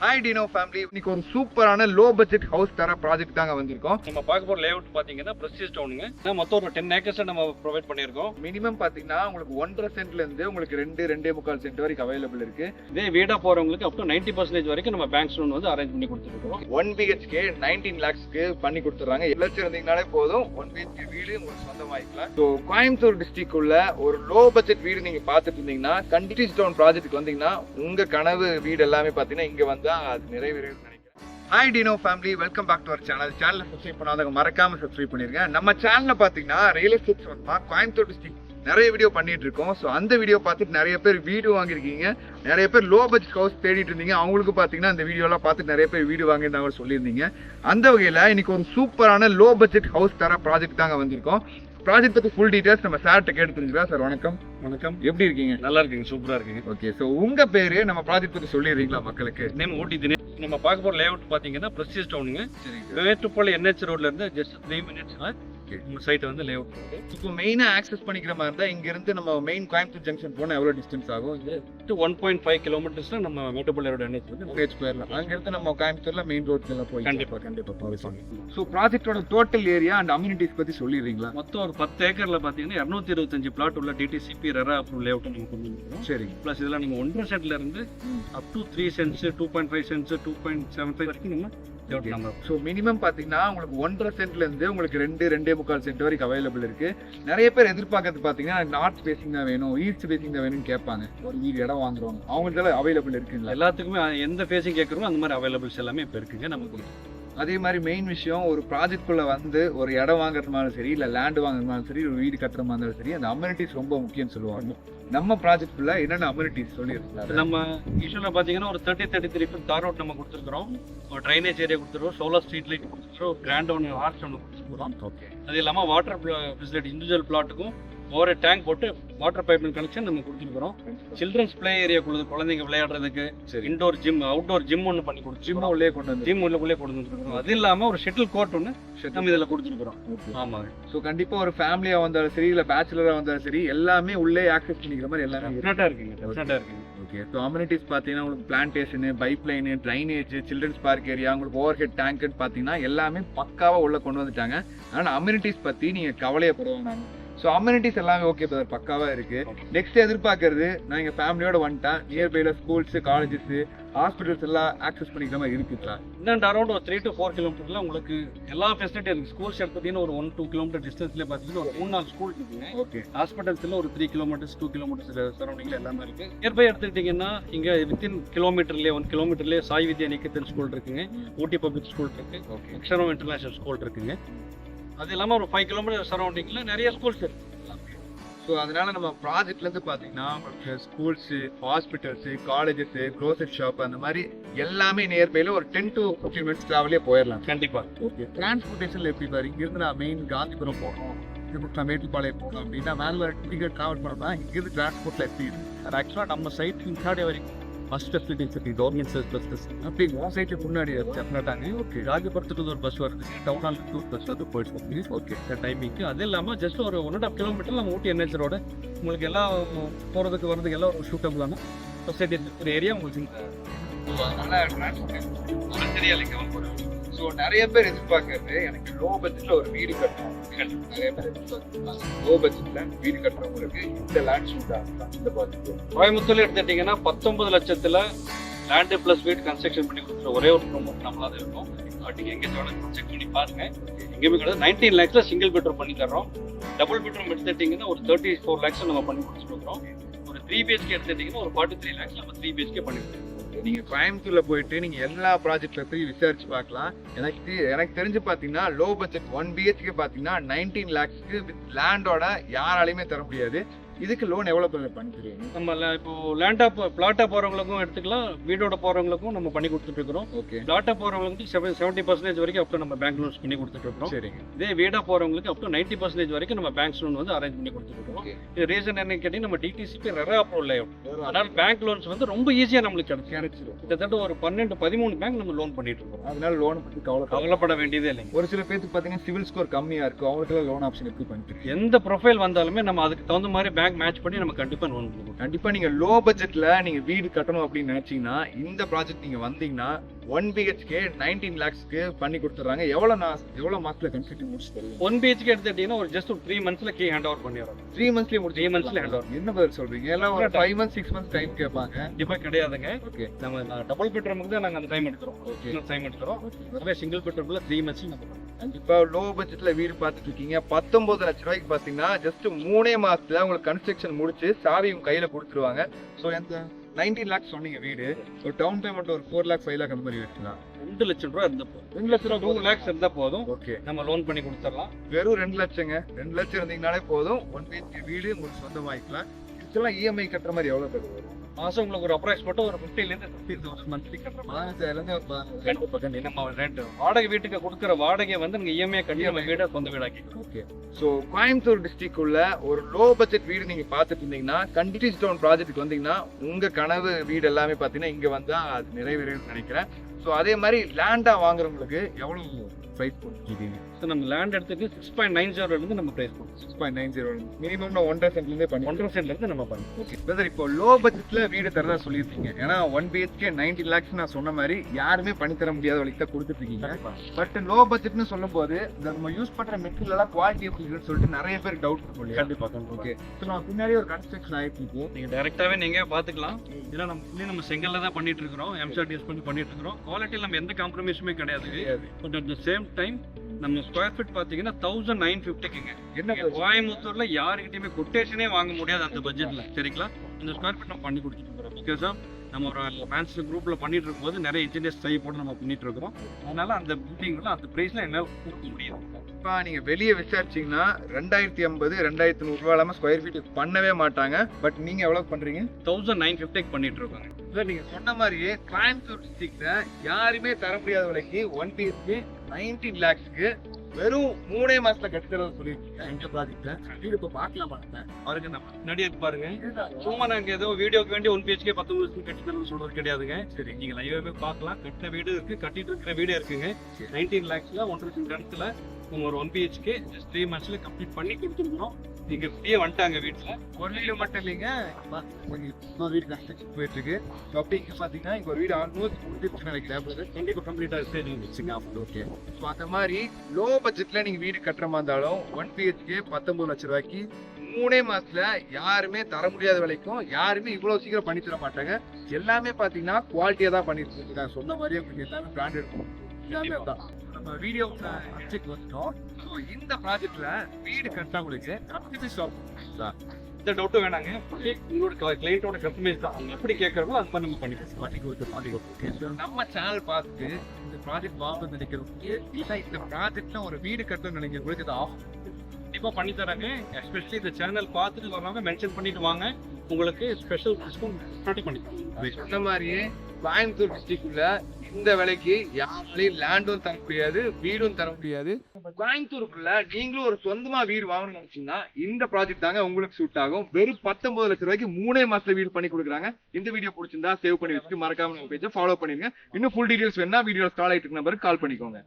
Hi Dino family இன்னைக்கு ஒரு சூப்பரான லோ பட்ஜெட் ஹவுஸ் தர ப்ராஜெக்ட் தாங்க வந்திருக்கோம். நம்ம பார்க்க போற லேஅவுட் பாத்தீங்கன்னா பிரஸ்டீஜ் டவுனுங்க மொத்தம் ஒரு டென் ஏக்கர்ஸ் நம்ம ப்ரொவைட் பண்ணியிருக்கோம். மினிமம் பாத்தீங்கன்னா உங்களுக்கு ஒன்றரை சென்ட்ல இருந்து உங்களுக்கு ரெண்டு ரெண்டே முக்கால் சென்ட் வரைக்கும் அவைலபிள் இருக்கு. இதே வீடா போறவங்களுக்கு அப் டு நைன்டி பர்சன்டேஜ் வரைக்கும் நம்ம பேங்க்ஸ் லோன் வந்து அரேஞ்ச் பண்ணி கொடுத்துருக்கோம். ஒன் பிஹெச்கே நைன்டீன் லேக்ஸ்க்கு பண்ணி கொடுத்துறாங்க லட்சம் இருந்தீங்கனாலே போதும். ஒன் பிஹெச்கே வீடு உங்களுக்கு சொந்தமாயிக்கலாம். ஸோ கோயம்புத்தூர் டிஸ்ட்ரிக்ட் உள்ள ஒரு லோ பட்ஜெட் வீடு நீங்க பார்த்துட்டு இருந்தீங்கன்னா கண்டினியூஸ் டவுன் ப்ராஜெக்ட் வந்தீங்கன்னா உங்க கனவு வீடு எல்லாமே பாத்தீங்கன்னா இங்க வந்தா அது நிறைவேறும் நினைக்கிறேன். Hi Dino family welcome back to our channel சேனலை சப்ஸ்கிரைப் பண்ணாதவங்க மறக்காம சப்ஸ்கிரைப் பண்ணிருங்க. நம்ம சேனல்ல பாத்தீங்கன்னா ரியல் எஸ்டேட் சொந்தமா கோயம்புத்தூர் டிஸ்ட்ரிக்ட் நிறைய வீடியோ பண்ணிட்டு இருக்கோம். ஸோ அந்த வீடியோ பார்த்துட்டு நிறைய பேர் வீடியோ வாங்கியிருக்கீங்க. நிறைய பேர் லோ பட்ஜெட் ஹவுஸ் தேடிட்டு இருந்தீங்க. அவங்களுக்கு பார்த்தீங்கன்னா அந்த வீடியோலாம் பார்த்துட்டு நிறைய பேர் வீடு வாங்கியிருந்தாங்க சொல்லியிருந்தீங்க. அந்த வகையில் இன்னைக்கு ஒரு சூப்பரான லோ பட்ஜெட் ஹவுஸ் தர ப்ராஜெக்ட் தாங்க வந்திருக்கோம். ப்ராஜெக்ட் பற்றி ஃபுல் டீட்டெயில்ஸ் நம்ம சார்கிட்ட கேட்டு தெரிஞ்சுக்கலாம் சார் வணக்கம். வணக்கம். எப்படி இருக்கீங்க? நல்லா இருக்குங்க சூப்பரா இருக்குங்க. ஓகே ஸோ உங்க பேரு நம்ம ப்ராஜெக்ட் பற்றி சொல்லிடுறீங்களா மக்களுக்கு? நேம் ஊட்டி தினேஷ். நம்ம பார்க்க போற லேஅவுட் பாத்தீங்கன்னா பிரஸ்டீஜ் டவுனுங்க சரிங்க. மேட்டுப்பாளையம் என்ஹெச் ரோட்ல இருந்து ஜஸ்ட் த்ரீ மினிட்ஸ் Okay. உங்க சைட் வந்து லேஅவுட் இப்போ மெயினாக ஆக்சஸ் பண்ணிக்கிற மாதிரி இருந்தால் இங்கேருந்து நம்ம மெயின் கோயம்புத்தூர் ஜங்ஷன் போனால் எவ்வளோ டிஸ்டன்ஸ் ஆகும்? இது ஒன் பாயிண்ட் ஃபைவ் கிலோமீட்டர்ஸ்ல நம்ம மேட்டுப்பாளையம் ரோடு என்ஹெச் வந்து பேஜ் போயிடலாம் அங்கேருந்து நம்ம கோயம்புத்தூர்ல மெயின் ரோட்ல போய் கண்டிப்பா. கண்டிப்பா போய் ஸோ ப்ராஜெக்டோட டோட்டல் ஏரியா அண்ட் அம்யூனிட்டிஸ் பத்தி சொல்லிடுறீங்களா? மொத்தம் ஒரு பத்து ஏக்கர்ல பாத்தீங்கன்னா இரநூத்தி இருபத்தஞ்சு பிளாட் உள்ள டிடிசிபி ரெரா அப்ரூவ் லேஅவுட் நம்ம கொண்டு வந்துருக்கோம். சரிங்க. ப்ளஸ் இதெல்லாம் நீங்க ஒன்றரை சென்ட்ல இருந்து up to three cents two point five cents two point seven five வரைக்கும் நம்ம ஸோ மினிமம் பார்த்தீங்கன்னா உங்களுக்கு ஒன்றரை சென்ட்ல இருந்து உங்களுக்கு ரெண்டு ரெண்டே முக்கால் சென்ட் வரைக்கும் அவைலபிள் இருக்கு. நிறைய பேர் எதிர்பார்க்கறது பார்த்தீங்கன்னா நார்த் ஃபேசிங் தான் வேணும் ஈஸ்ட் ஃபேசிங் தான் வேணும்னு கேட்பாங்க. ஒரு வீடு இடம் வாங்குறவங்க. அவங்களுக்கு அவைலபிள் இருக்குங்களா? எல்லாத்துக்குமே எந்த ஃபேஸிங் கேட்குறோமோ அந்த மாதிரி அவைலபிள்ஸ் எல்லாமே இப்போ இருக்குங்க நமக்கு அதே மாதிரி மெயின் விஷயம் ஒரு ப்ராஜெக்ட்குள்ள வந்து ஒரு இடம் வாங்குறதுனாலும் சரி இல்லை லேண்ட் வாங்குறதுனாலும் சரி ஒரு வீடு கட்டுற மாதிரி இருந்தாலும் சரி அந்த அம்யூனிட்டிஸ் ரொம்ப முக்கியம் சொல்லுவாங்க. நம்ம ப்ராஜெக்ட்குள்ள என்னென்ன அம்யூனிட்டிஸ் சொல்லியிருக்கலாம் நம்ம யூஸ்வலாக பார்த்தீங்கன்னா ஒரு thirty thirty three feet tar road நம்ம கொடுத்துருக்குறோம். ஒரு ட்ரைனேஜ் ஏரியா கொடுத்துருக்கோம் சோலார் ஸ்ட்ரீட் லைட் கொடுத்துருக்கோம் ஒரு கிராண்ட் ஒன்று ஆர்ச் ஒன்று கொடுத்துருக்கோம் ஓகே அது இல்லாமல் வாட்டர் ஃபெசிலிட்டி இண்டிவிஜுவல் பிளாட்டுக்கும் ஒரு டேங்க் போட்டு வாட்டர் பைப்லைன் கனெக்ஷன் நம்ம கொடுத்துருக்குறோம் சில்ட்ரன்ஸ் ப்ளே ஏரியா கொடுத்து குழந்தைங்க விளையாடுறதுக்கு இன்டோர் ஜிம் அவுட்டோர் ஜிம் ஒன்று பண்ணி கொடுத்து ஜிம் உள்ளே கொண்டு வந்து. ஜிம் உள்ளே கொடுத்துருக்கோம் அது இல்லாமல் ஒரு ஷட்டில் கோர்ட் ஒன்று நம்ம இதில் கொடுத்துருக்குறோம் ஆமாங்க ஸோ கண்டிப்பா ஒரு ஃபேமிலியா வந்தாலும் சரி இல்ல பேச்சுலரா வந்தாலும் சரி எல்லாமே உள்ளே ஆக்சஸ் பண்ணிக்கிற மாதிரி எல்லாமே டெஃபினட்டாக இருக்குங்க டெஃபினட்டாக இருக்குங்க. ஓகே ஸோ அம்யூனிட்டிஸ் பார்த்தீங்கன்னா உங்களுக்கு plantation pipe line drainage children's park area உங்களுக்கு ஓவர் ஹெட் டேங்க்னு பார்த்தீங்கன்னா எல்லாமே பக்காவா உள்ள கொண்டு வந்துட்டாங்க. ஆனால் அம்யூனிட்டிஸ் பத்தி நீங்க கவலையப்பட வேணாங்க ஸோ அம்யூனிட்டிஸ் எல்லாமே ஓகே பிரதர் பக்காவா இருக்கு. நெக்ஸ்ட் எதிர்பார்க்கறது நான் எங்க ஃபேமிலியோட வந்துட்டேன். நியர்பைல ஸ்கூல்ஸ் காலேஜஸ் ஹாஸ்பிட்டல்ஸ் எல்லாம் ஆக்சஸ் பண்ணிக்கிற மாதிரி இருக்குங்களா இன்னும் அரௌண்ட் ஒரு த்ரீ டு ஃபோர் கிலோமீட்டர்ல உங்களுக்கு எல்லா ஃபெசிலிட்டி இருக்கு. ஸ்கூல்ஸ் எடுத்துட்டீங்கன்னா ஒரு ஒன் டூ கிலோமீட்டர் டிஸ்டன்ஸ்ல பார்த்தீங்கன்னா ஒரு மூணு நாலு ஸ்கூல் இருக்குங்க. ஓகே ஹாஸ்பிட்டல்ஸ்ல ஒரு த்ரீ கிலோமீட்டர்ஸ் டூ கிலோமீட்டர்ஸ் சரௌண்டிங்ல எல்லாமே இருக்கு. நியர்பை எடுத்துக்கிட்டீங்கன்னா இங்க வித்தின் கிலோமீட்டர்லேயே ஒன் கிலோமீட்டர்லேயே சாய் வித்யா நிகேதன் ஸ்கூல் இருக்குங்க. ஊட்டி பப்ளிக் ஸ்கூல் இருக்கு. ஓகே அக்ஷரம் இன்டர்நேஷனல் ஸ்கூல் இருக்குங்க. அது இல்லாமல் ஒரு ஃபைவ் கிலோமீட்டர் சரௌண்டிங்ல நிறைய ஸ்கூல்ஸ் இருக்கு ஸோ அதனால நம்ம ப்ராஜெக்ட்ல இருந்து பார்த்தீங்கன்னா schools hospitals colleges grocery shop அந்த மாதிரி எல்லாமே நியர்பைல ஒரு டென் டு ஃபிஃப்டீன் மினிட்ஸ் ட்ராவலே போயிடலாம் கண்டிப்பா ஓகே டிரான்ஸ்போர்ட்டேஷன்ல எப்படி பாரு இங்கிருந்து நான் மெயின் காந்திபுரம் போகணும் இப்போ மேட்டுப்பாளையம் போகணும் அப்படின்னா மேலே டிக்கெட் ட்ராவல் பண்ணா இங்கிருந்து டிரான்ஸ்போர்ட்ல எப்படி இருக்கு ஆக்சுவலாக நம்ம சைட் முன்னாடி வரைக்கும் பஸ் ஃபெசிலிட்டிஸ் இருக்கு கவர்மெண்ட் சர்வீஸ் பஸ் அப்படி உன் சைட்டு முன்னாடி டெஃபினட்டாங்க ஓகே ராஜபுரத்துக்கு ஒரு பஸ் வருது டவுன் ஹால் டூ பஸ் அது போயிட்டு ஓகே டைமிங்க்கு அது இல்லாமல் ஜஸ்ட் ஒரு ஒன் அண்ட் ஆஃப் கிலோமீட்டர் நம்ம ஊட்டி என்ஹெச் உங்களுக்கு எல்லாம் போகிறதுக்கு வர்றதுக்கு எல்லாம் ஒரு சூட்டபுளான சொசைட்டி ஒரு ஏரியா உங்களுக்கு ஸோ அதனால டிரான்ஸ்போர்ட்டேஷன் ஸோ நிறைய பேர் எதிர்பார்க்கறது எனக்கு லோ பட்ஜெட்ல ஒரு வீடு கட்டணும். நிறைய பேர் எதிர்பார்க்கலாம் லோ பட்ஜெட்ல வீடு கட்டுறவங்களுக்கு இந்த லேண்ட் சூட் ஆகலாம் இந்த பட்ஜெட் கோயம்புத்தூர்ல எடுத்துட்டீங்கன்னா பத்தொன்பது லட்சத்துல லேண்டு பிளஸ் வீடு கன்ஸ்ட்ரக்ஷன் பண்ணி கொடுக்குற ஒரே ஒரு ப்ரொமோட் நம்மளா தான் இருக்கும். பட் நீங்க எங்க செக் பண்ணி பாருங்க. எங்கேயுமே கிடையாது. நைன்டீன் லேக்ஸ்ல சிங்கிள் பெட்ரூம் பண்ணி தர்றோம். டபுள் பெட்ரூம் எடுத்துட்டீங்கன்னா ஒரு தேர்ட்டி ஃபோர் லேக்ஸ் நம்ம பண்ணி கொடுத்துருக்கோம் ஒரு த்ரீ பிஹெச்கே எடுத்துட்டீங்கன்னா ஒரு ஃபார்ட்டி த்ரீ லேக்ஸ் நம்ம த்ரீ பிஹெச்கே பண்ணி கொடுத்துருக்கோம் நீங்கள் கோயம்புத்தூரில் போயிட்டு நீங்கள் எல்லா ப்ராஜெக்ட்ல போய் விசாரிச்சு பார்க்கலாம். எனக்கு எனக்கு தெரிஞ்சு பார்த்தீங்கன்னா லோ பட்ஜெட் ஒன் பிஹெச்கே பார்த்தீங்கன்னா நைன்டீன் லேக்ஸ்க்கு வித் லேண்டோட யாராலையுமே தர முடியாது. இதுக்கு லோன் எவ்வளவு பண்ணி தருவீங்க நம்ம இப்போ லேண்டா பிளாட்டா போறவங்களுக்கும் எடுத்துக்கலாம் வீடோட போறவங்களுக்கும் நம்ம பண்ணி கொடுத்துட்டு இருக்கிறோம். ஓகே பிளாட்டா போறவங்களுக்கு செவன்டி பர்சன்டேஜ் வரைக்கும் அப் நம்ம பேங்க் லோன்ஸ் பண்ணி கொடுத்துட்டு இருக்கிறோம். சரிங்க. இதே வீடா போறவங்களுக்கு அப் டு நைன்டி பர்சன்டேஜ் வரைக்கும் நம்ம பேங்க் லோன் வந்து அரேஞ்ச் பண்ணி கொடுத்துருக்கோம். இது ரீசன் என்ன கேட்டீங்கன்னா நம்ம டிடிசிபி ரெரா அப்ரூவல் அதனால பேங்க் லோன்ஸ் வந்து ரொம்ப ஈஸியா நம்மளுக்கு கிடைக்கும் கிடைச்சிரும். கிட்டத்தட்ட ஒரு பன்னெண்டு பதிமூணு பேங்க் நம்ம லோன் பண்ணிட்டு இருக்கோம் அதனால லோன் பத்தி கவலை கவலைப்பட வேண்டியதே இல்லைங்க. ஒரு சில பேருக்கு பாத்தீங்கன்னா சிவில் ஸ்கோர் கம்மியா இருக்கும். அவங்களுக்கு லோன் ஆப்ஷன் எப்படி பண்ணிட்டு எந்த ப்ரொஃபைல் வந்தாலுமே நம்ம அதுக்கு தகுந்த மாதிரி பேங்க் மேக் மேட்ச் பண்ணி நம்ம கண்டிப்பா லோன் கொடுப்போம் கண்டிப்பா நீங்க லோ பட்ஜெட்ல நீங்க வீடு கட்டணும் அப்படின்னு நினைச்சீங்கன்னா இந்த ப்ராஜெக்ட் நீங்க வந்தீங்கன்னா ஒன் பிஹெச்கே நைன்டீன் லேக்ஸ்க்கு பண்ணி கொடுத்துறாங்க எவ்வளவு நான் எவ்வளவு மாசத்துல கன்ஸ்ட்ரக்ஷன் முடிச்சு தருவீங்க? ஒன் பிஹெச்கே எடுத்துட்டீங்கன்னா ஒரு ஜஸ்ட் ஒரு த்ரீ மந்த்ஸ்ல கீ ஹேண்ட் ஓவர் பண்ணிடுறோம். த்ரீ மந்த்ஸ்லயே முடிச்சு த்ரீ மந்த்ஸ்ல ஹேண்ட் ஓவர் என்ன பதில் சொல்றீங்க? எல்லாம் ஒரு five months six months time கேட்பாங்க. கண்டிப்பா கிடையாதுங்க. ஓகே நம்ம டபுள் பெட்ரூமுக்கு தான் நாங்க அந்த டைம் எடுக்கிறோம். Okay. டைம் எடுக்கிறோம். அதே சிங்கிள் பெட்ரூம்ல த்ரீ மந்த்ஸ் நம்ம இப்போ லோ பட்ஜெட்ல வீடு பார்த்துட்டு இருக்கீங்க. பத்தொன்பது லட்ச ரூபாய்க்கு பாத்தீங்கன்னா ஜஸ்ட் மூணே மாசத்துல உங்களுக்கு கன்ஸ்ட்ரக்ஷன் முடிச்சு சாவி உங்க கையில கொடுத்துருவாங்க. ஸோ எந்த நைன்டீன் லேக்ஸ் சொன்னீங்க வீடு. ஒரு டவுன் பேமெண்ட் ஒரு ஃபோர் லேக் ஃபைவ் லேக் அந்த மாதிரி வச்சுக்கலாம். ரெண்டு லட்சம் ரூபா இருந்தா போதும். ரெண்டு லட்ச ரூபா டூ லேக்ஸ் இருந்தா போதும். ஓகே. நம்ம லோன் பண்ணி கொடுத்துடலாம். வெறும் ரெண்டு லட்சங்க. ரெண்டு லட்சம் இருந்தீங்கனாலே போதும். ஒன் பிஹெச்கே வீடு உங்களுக்கு சொந்தமாயிக்கலாம் இதெல்லாம் இஎம்ஐ கட்டுற மாதிரி தருது வரும் மாசம் உங்களுக்கு ஒரு அப்ராக்சிமேட்டா ஒரு ஃபிஃப்டில இருந்து ஃபிஃப்டி தௌசண்ட் மந்த்லி கண்டிப்பா நம்ம ரெண்ட் வாடகை வீட்டுக்கு கொடுக்குற வாடகை வந்து நீங்க இஎம்ஐ கட்டி நம்ம வீட சொந்த வீடாக்கி. ஓகே ஸோ கோயம்புத்தூர் டிஸ்ட்ரிக்ட் உள்ள ஒரு லோ பட்ஜெட் வீடு நீங்க பார்த்துட்டு இருந்தீங்கன்னா கண்டினியூ ஸ்டோன் ப்ராஜெக்ட் வந்தீங்கன்னா உங்க கனவு வீடு எல்லாமே பார்த்தீங்கன்னா இங்க வந்தா அது நிறைவேறும்னு நினைக்கிறேன். ஸோ அதே மாதிரி லேண்டா வாங்குறவங்களுக்கு எவ்வளவு ப்ரைஸ் போட்டுருக்கீங்க ஸோ நம்ம லேண்ட் எடுத்துட்டு சிக்ஸ் பாயிண்ட் நைன் ஜீரோ இருந்து நம்ம பிரைஸ் பண்ணுவோம் six point nine zero minimum ஒன்றரை சென்ட்லேருந்தே பண்ணி ஒன்றரை சென்ட்ல இருந்து நம்ம பண்ணுவோம் ஓகே பிரதர் இப்போ லோ பட்ஜெட்ல வீடு தரதா சொல்லியிருக்கீங்க. ஏன்னா ஒன் பிஹெச்கே நைன்டி லேக்ஸ் நான் சொன்ன மாதிரி யாருமே பண்ணி தர முடியாத வழிக்கு தான் கொடுத்துட்டு இருக்கீங்க. பட் லோ பட்ஜெட்னு சொல்லும்போது நம்ம யூஸ் பண்ற மெட்டீரியல் எல்லாம் குவாலிட்டி இருக்குன்னு சொல்லிட்டு நிறைய பேர் டவுட் இருக்கும் இல்லையா? கண்டிப்பா கண்டிப்பா. ஓகே ஸோ நம்ம பின்னாடி ஒரு கன்ஸ்ட்ரக்ஷன் ஆயிட்டு இருக்கு நீங்க டைரக்டாவே நீங்க பாத்துக்கலாம் இதெல்லாம் நம்ம நம்ம செங்கல்ல தான் பண்ணிட்டு இருக்கிறோம் எம்சாட் யூஸ் பண்ணி பண்ணிட்டு இருக்கிறோம் குவாலிட்டியில் நம்ம எந்த காம்ப்ரமைஸுமே கிடையாது. But at the same time நம்ம ஸ்கொயர் ஃபீட் பாத்தீங்கன்னா தௌசண்ட் நைன் ஃபிஃப்டிக்குங்க என்ன கோயம்புத்தூர்ல யாருக்கிட்டயுமே கொட்டேஷனே வாங்க முடியாது அந்த பட்ஜெட்ல சரிங்களா? இந்த ஸ்கொயர் ஃபீட் நம்ம பண்ணி கொடுத்துருக்கோம் பிகாஸ் நம்ம ஒரு மேன்ஸ் குரூப்ல பண்ணிட்டு இருக்கும்போது நிறைய இன்ஜினியர்ஸ் செய்ய போட்டு நம்ம பண்ணிட்டு இருக்கிறோம். அதனால அந்த பில்டிங்ல அந்த பிரைஸ்ல என்னால கொடுக்க முடியும். இப்போ நீங்க வெளியே விசாரிச்சீங்கன்னா ரெண்டாயிரத்தி ஐம்பது ரெண்டாயிரத்தி நூறு ரூபா இல்லாம ஸ்கொயர் ஃபீட் பண்ணவே மாட்டாங்க. பட் நீங்க எவ்வளவு பண்றீங்க? தௌசண்ட் நைன் ஃபிஃப்டிக்கு பண்ணிட்டு இருக்கோங்க. சார் நீங்க சொன்ன மாதிரியே கோயம்புத்தூர் டிஸ்ட்ரிக்ட்ல யாருமே தர முடியாத விலைக்கு ஒன் பிஹெச்கே நைன்டீன் லேக்ஸ்க்கு வெறும் மூணே மாசத்துல கட்டுறது சொல்லியிருக்கீங்க. எங்க ப்ராஜெக்ட்ல வீடு இப்போ பார்க்கலாமா பாருங்க. நம்ம முன்னாடி இருக்கு பாருங்க. சும்மா நாங்க ஏதோ வீடியோக்கு வேண்டி ஒன் பிஹெச்கே பத்து வருஷம் கட்டிட்டு சொல்றது கிடையாதுங்க. சரி. நீங்க லைவாவே பார்க்கலாம் கட்டின வீடு இருக்கு கட்டிட்டு இருக்கிற வீடு இருக்குங்க. நைன்டீன் லேக்ஸ்ல ஒன்றரை லட்சம் இடத்துல நம்ம ஒரு ஒன் பிஹெச்கே ஜஸ்ட் த்ரீ மந்த்ஸ்ல கம்ப்ளீட் பண்ணி கொடுத்துருக்கோம் நீங்க இப்படியே வந்துட்டாங்க வீட்டுல. ஒரு மட்டும் இல்லைங்க. இன்னொரு வீடு கன்ஸ்ட்ரக்ஷன் போயிட்டு இருக்கு ஸோ அப்படி இங்க பாத்தீங்கன்னா இங்க ஒரு வீடு ஆல்மோஸ்ட் முடிஞ்சிருச்சு நினைக்கிறேன் கண்டிப்பா கம்ப்ளீட்டா வச்சுங்க ஓகே ஸோ அந்த மாதிரி லோ பட்ஜெட்ல நீங்க வீடு கட்டுற மாதிரி இருந்தாலும் ஒன் பிஹெச்கே பத்தொன்பது லட்சம் ரூபாய்க்கு மூணே மாசத்துல யாருமே தர முடியாத விலைக்கும் யாருமே இவ்வளவு சீக்கிரம் பண்ணி தர மாட்டாங்க. எல்லாமே பாத்தீங்கன்னா குவாலிட்டியா தான் பண்ணிட்டு இருக்காங்க. சொன்ன மாதிரியே எல்லாமே பிராண்டட் இருக்கும் எல்லாமே தான் நம்ம வீடியோ பட்ஜெட் வந்துட்டோம். ஸோ இந்த ப்ராஜெக்ட்ல வீடு கட்டுறவங்களுக்கு கம்ப்யூட்டர் ஷாப் இந்த டவுட்டும் வேணாங்க. உங்களோட கிளைண்டோட கஸ்டமைஸ் தான். அவங்க எப்படி கேட்கறவோ அது நம்ம பண்ணி பண்ணி கொடுத்து பண்ணி கொடுத்து. நம்ம சேனல் பார்த்துட்டு இந்த ப்ராஜெக்ட் வாங்கணும்னு நினைக்கிறவங்க இல்லை இந்த ப்ராஜெக்ட்ல ஒரு வீடு கட்டணும்னு நினைக்கிறவங்களுக்கு இது ஆஃப் கண்டிப்பா பண்ணி தராங்க. எஸ்பெஷலி இந்த சேனல் பார்த்துட்டு வரவங்க மென்ஷன் பண்ணிட்டு வாங்க. உங்களுக்கு ஸ்பெஷல் டிஸ்கவுண்ட் பண்ணி சொன்ன மாதிரியே கோயம்புத்தூர் டிஸ்ட்ரிக்ட்ல இந்த விலைக்கு யாராலையும் லேண்டும் தர முடியாது வீடும் தர முடியாது. கோயம்புத்தூருக்குள்ள நீங்களும் ஒரு சொந்தமா வீடு வாங்கணும்னு நினைச்சீங்கன்னா இந்த ப்ராஜெக்ட் தாங்க உங்களுக்கு சூட் ஆகும். வெறும் பத்தொன்பது லட்சம் ரூபாய்க்கு மூணே மாசத்துல வீடு பண்ணி கொடுக்குறாங்க. இந்த வீடியோ பிடிச்சிருந்தா சேவ் பண்ணி வச்சுட்டு மறக்காம நம்ம பேஜை ஃபாலோ பண்ணிருங்க. இன்னும் ஃபுல் டீடைல்ஸ் வேணா வீடியோ கால் ஆயிட்டு நம்பருக்கு கால் பண்ணிக்கோங்க.